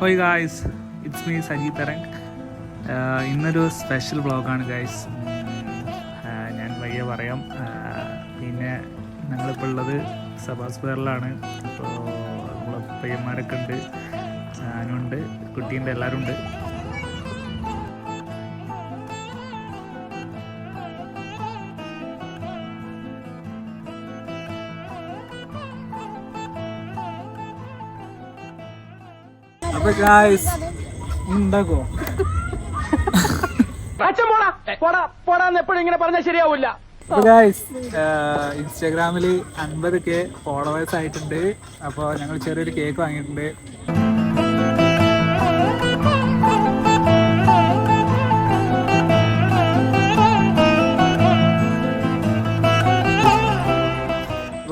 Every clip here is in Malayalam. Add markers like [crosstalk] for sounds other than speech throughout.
Hi guys it's me Saji Tharang ഇന്നൊരു സ്പെഷ്യൽ ബ്ലോഗാണ് ഗായ്സ് ഞാൻ വയ്യ പറയാം. ആഹ് പിന്നെ ഞങ്ങളിപ്പോൾ ഉള്ളത് സബാസ് സ്ക്വയറിലാണ് അപ്പോൾ നമ്മളെ പയ്യന്മാരൊക്കെ ഉണ്ട്. ഞാനുണ്ട് കുട്ടീന്റെ എല്ലാവരും ഉണ്ട്. അപ്പോൾ ഗായ്സ് ഇൻസ്റ്റാഗ്രാമിൽ അൻപത് കെ ഫോളോവേഴ്സ് ആയിട്ടുണ്ട്. അപ്പോൾ ഞങ്ങൾ ചെറിയൊരു കേക്ക് വാങ്ങിയിട്ടുണ്ട്.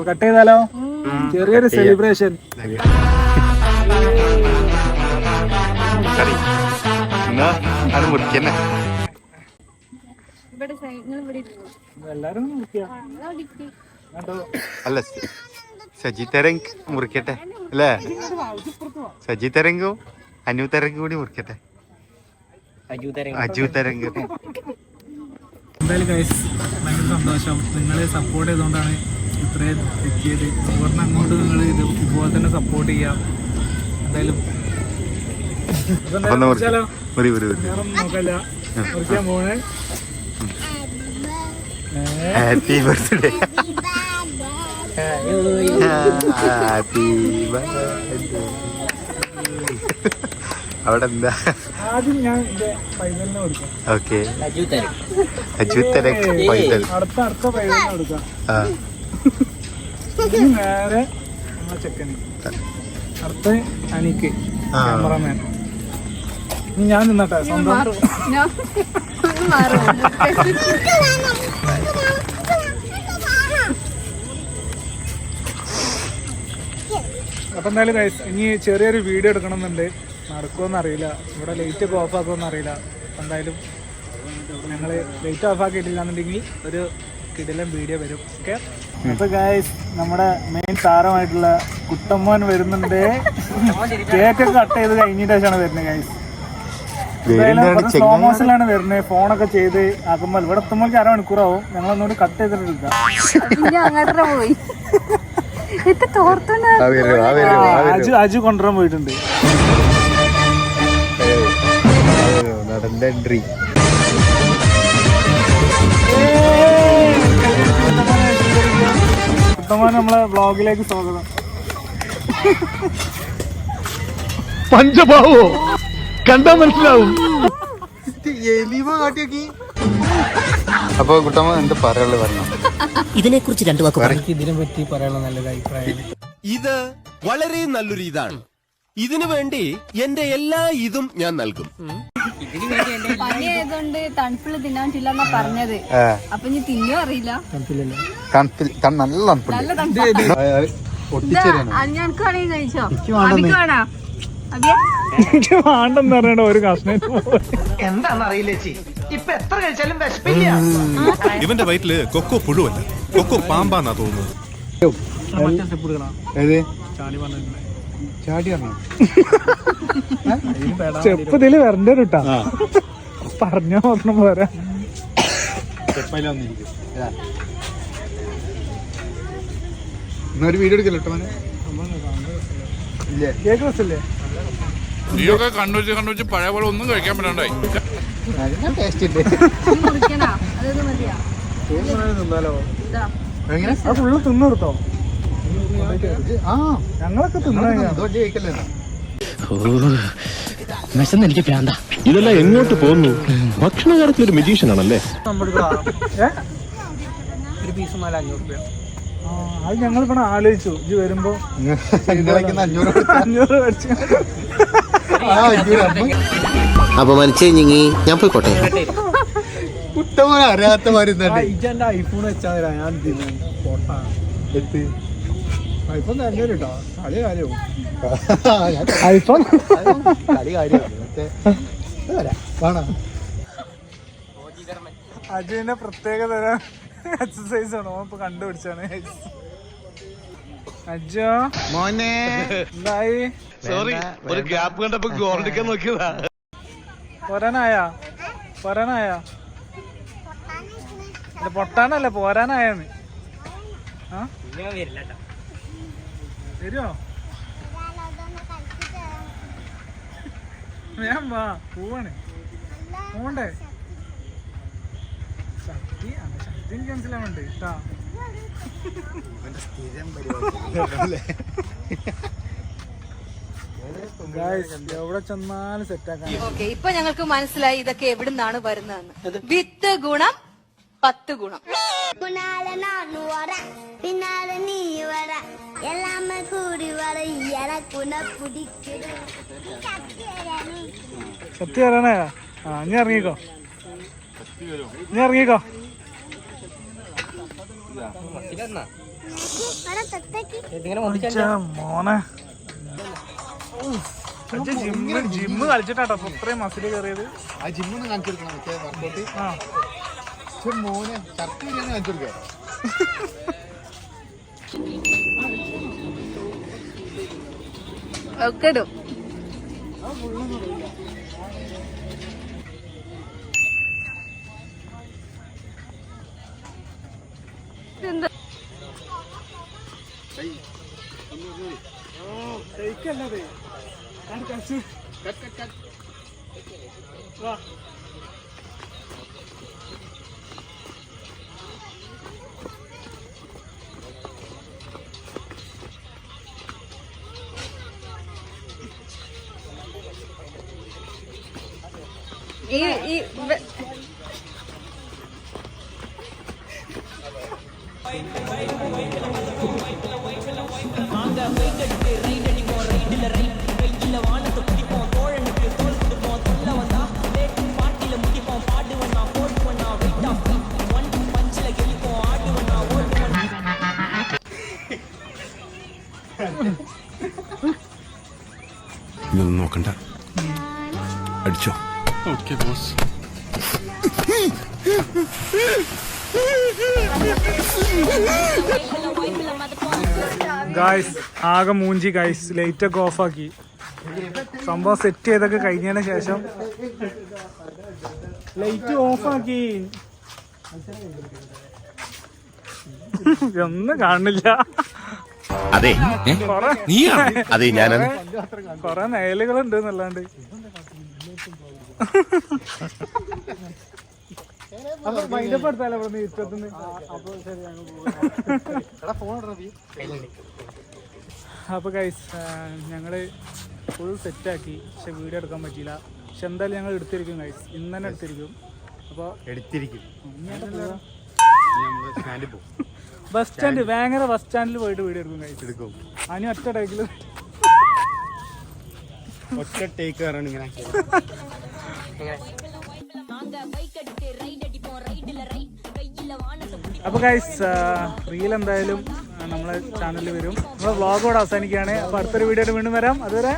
കട്ട് ചെയ്താലോ? ചെറിയൊരു സെലിബ്രേഷൻ അവിടെ അത് കേട്ടോ അല്ല സജി തരങ്ക് മുറിക്കട്ടെ. അല്ലേ? സജി തരങ്കും അനു തരങ്ക് കൂടി മുറിക്കട്ടെ. അജു തരങ്ക് എന്തായാലും ഗൈസ് ഭയങ്കര സന്തോഷം. നിങ്ങളെ സപ്പോർട്ട് ചെയ്തുകൊണ്ടാണ് ഇത്രയും എത്തിയത്. ഇവിടുന്ന് അങ്ങോട്ട് നിങ്ങൾ ഇത് ഇതുപോലെ തന്നെ സപ്പോർട്ട് ചെയ്യാം. എന്തായാലും അപ്പൊ വരൂ ഹാപ്പി ബർത്ത്ഡേ ഹാപ്പി ബർത്ത്ഡേ അവിടെ എന്താ? ആദ്യം ഞാൻ എന്റെ പൈതലിനെ കൊടുക്കാം. ഓക്കെ. അജു തരങ്ക് പൈതൽ. അടുത്ത അടുത്ത പൈതലിനെ കൊടുക്കാം. ആ. ഇനി നേരെ ചെക്കന്. അടുത്ത അനിക്ക് ആ. ക്യാമറമാൻ. ഞാൻ നിന്നട്ടെ സ്വന്തം ഞാൻ ഒന്ന് മാറും. അപ്പൊ എന്തായാലും ഗൈസ് ഇനി ചെറിയൊരു വീഡിയോ എടുക്കണമെന്നുണ്ട്. നടക്കുമെന്ന് അറിയില്ല. ഇവിടെ ലൈറ്റ് ഒക്കെ ഓഫ് ആക്കുമെന്ന് അറിയില്ല. എന്തായാലും ഞങ്ങൾ ലൈറ്റ് ഓഫ് ആക്കിയിട്ടില്ലാന്നുണ്ടെങ്കിൽ ഒരു കിടിലം വീഡിയോ വരും. ഓക്കെ അപ്പൊ ഗൈസ് നമ്മുടെ മെയിൻ താരമായിട്ടുള്ള കുട്ടമ്മോൻ വരുന്നുണ്ട്. കേക്ക് കട്ട് ചെയ്ത് കഴിഞ്ഞിട്ട് ശേഷമാണ് വരുന്നത് ഗൈസ് വേണ്ടാണ് സ്ലോ മോഷനിലാണ് വരുന്നത് ഫോണൊക്കെ ചെയ്ത് ആക്കുമ്പോൾ ഇവിടെ എത്തുമ്പോൾ അരമണിക്കൂറാവും. ഞങ്ങളൊന്നുകൂടി കട്ട് ചെയ്തിട്ട് എടുക്കാം പിന്നെ പോയി. അജു അജു കൊണ്ടുവരാൻ പോയിട്ടുണ്ട്. നമ്മളെ ബ്ലോഗിലേക്ക് സ്വാഗതം. പഞ്ചഭാവോ? കണ്ടാ മനസ്സിലാവും. അപ്പൊ കുട്ടമ്മ എന്ത് പറയാനുള്ളത് പറഞ്ഞു? ഇതിനെക്കുറിച്ച് രണ്ടു വാക്ക് ഇതിനെ പറ്റി പറയാനുള്ള നല്ലൊരു അഭിപ്രായം. ഇത് വളരെ നല്ലൊരു ഇതാണ്. ഇതിനു വേണ്ടി എന്റെ എല്ലാ ഇതും ഞാൻ നൽകും. തണുപ്പിൽ തിന്നാൻ പറ്റില്ല എന്നാ പറഞ്ഞത്. ആ, അപ്പൊ ഇനി തിന്നോ അറിയില്ല. തണുപ്പിൽ തണു- നല്ല തണുപ്പുണ്ട്. നല്ല തണുപ്പാ. ആ, ആ, ഒട്ടിച്ചേരാണ് കഴിച്ചോ? വേണോ? എനിക്ക് വേണ്ടെന്ന് പറഞ്ഞ ഒരു കഷ്ണം എന്താണെന്നറിയില്ല ചേച്ചി. ഇപ്പൊ എത്ര കഴിച്ചാലും വിശപ്പില്ല. ഇവന്റെ വയറ്റിൽ കൊക്കോ പുഴുവല്ല. കൊക്കോ പാമ്പാന്നാ തോന്നുന്നത്. ചാടി പറഞ്ഞിട്ടുണ്ട് ചാടി പറഞ്ഞു ചെപ്പ് ഇതിൽ വരണ്ട കേട്ടാ പറഞ്ഞ മാത്രം പോരാ. ഒരു വീഡിയോ എടുക്കല്ലോ കേട്ടോ ഇല്ലേ? കേക്ക് രസല്ലേ നീയൊക്കെ കണ്ണൂച്ച് കണ്ണൂച്ച് പഴയ പോലെ ഒന്നും കഴിക്കാൻ പറ്റണ്ടായി. നല്ല ടേസ്റ്റ് ഉണ്ട് തിന്നാലോ? എങ്ങനെ? ആ ഫുള്ള് തിന്നു കൊടുത്തോ? ആ ഞങ്ങളൊക്കെ തിന്നാ വിശന്ന് എനിക്ക് പ്രാന്ത. ഇതെല്ലാം എങ്ങോട്ട് പോകുന്നു ഭക്ഷണ കാര്യത്തിൽ ഒരു മെജീഷ്യൻ ആണല്ലേ? ഒരു പീസ് നാല് അഞ്ഞൂറ് രൂപ അത് ഞങ്ങൾ ഇവിടെ ആലോചിച്ചു. ഇത് വരുമ്പോ അഞ്ഞൂറ് അഞ്ഞൂറ് മേടിച്ചു. അപമാനിച്ചേ ഞങ്ങി ഞാൻ പോയിക്കോട്ടെ? കുട്ടമോനെ അറിയാത്ത മാതിരി ഇരുന്നാണ്ട്. ഇജന്റെ ഐഫോൺ വെച്ചാൽ ഞാൻ ഐഫോൺ തന്നെ കേട്ടോ കളി കാര്യവും. ആ, ഐഫോൺ കളി കാര്യമാണ് പ്രത്യേക തരം എക്സസൈസ് ആണ്. ഓൻ ഇപ്പൊ കണ്ടുപിടിച്ചാണ്. അജോ? മോനെ. എന്തായി? സോറി ഒരു ഗ്യാപ്പ് കണ്ടപ്പോ ഗോൾഡിക്കാൻ നോക്കിയതാ. പോരാനായാ? പോരാനായാ? അല്ല പൊട്ടാനല്ല പോരാനായെന്ന്. വരുമോ ഞാൻ വാ പോവാണ്. പോണ്ടേ ശക്തി ശക്തി എനിക്ക് മനസ്സിലാവുന്നുണ്ട് കേട്ടാ. Guys, ഓക്കെ ഇപ്പൊ ഞങ്ങൾക്ക് മനസ്സിലായി ഇതൊക്കെ എവിടുന്നാണ് വരുന്നതെന്ന്. വിത്ത് ഗുണം പത്ത് ഗുണം. പിന്നാലെ നീ വര. എല്ലാമ കൂടി വര എനക്കുണ വരണേ ഇനി ഇറങ്ങിക്കോ. ഇനി ഇറങ്ങിക്കോ. മോനെ. ജിമ്മ് ജിമ്മ് കളിച്ചിട്ടാട്ടോ അപ്പൊ ഇത്രയും മസിൽ കയറിയത് ആ ജിമ്മിന്ന് കാണിച്ചു കൊടുക്കണം മറ്റേ വർക്കൗട്ട് ആ. മോനെ ഷർട്ട് ബിരിയാണി കാണിച്ചു കൊടുക്കുക. ഒക്കെ ഇടും. എന്താ Cắt, cắt, cắt. Cắt, cắt, cắt! Wow! അടിച്ചോ. ഓക്കെ ബോസ് ഗായ്സ് ആകെ മൂഞ്ചി ഗായ്സ് ലൈറ്റൊക്കെ ഓഫാക്കി സംഭവം സെറ്റ് ചെയ്തൊക്കെ കഴിഞ്ഞതിന് ശേഷം ലൈറ്റ് ഓഫാക്കി ഒന്നും കാണില്ല. അതെ. കൊറേ നീയാണ്? അതെ ഞാനാണ്. കൊറേ നയലുകളുണ്ട് എന്നല്ലാണ്ട്. അപ്പൊ മൈൻഡപ്പ് എടുത്താലോ ഇവിടെ ഇഷ്ടത്തിന് അപ്പൊ ഗൈസ് ഞങ്ങൾ ഫുൾ സെറ്റാക്കി പക്ഷെ വീഡിയോ എടുക്കാൻ പറ്റിയില്ല. പക്ഷെ എന്തായാലും ഞങ്ങൾ എടുത്തിരിക്കും ഗൈസ് ഇന്ന് തന്നെ എടുത്തിരിക്കും. അപ്പോൾ എടുത്തിരിക്കും. ബസ് സ്റ്റാൻഡ് വേങ്ങര ബസ് സ്റ്റാൻഡിൽ പോയിട്ട് വീഡിയോ എടുക്കും ഗൈസ് എടുക്കും. അതിന് ഒറ്റ ടേക്കിൽ ഒറ്റ ടേക്ക് ഇങ്ങനെ [laughs] അപ്പോൾ ഗൈസ് റീൽ എന്തായാലും നമ്മളെ ചാനലിൽ വരും. നമ്മൾ വ്ളോഗ് അവസാനിക്കുകയാണ്. അപ്പോൾ അടുത്തൊരു വീഡിയോ വീണ്ടും വരാം. അതുവരെ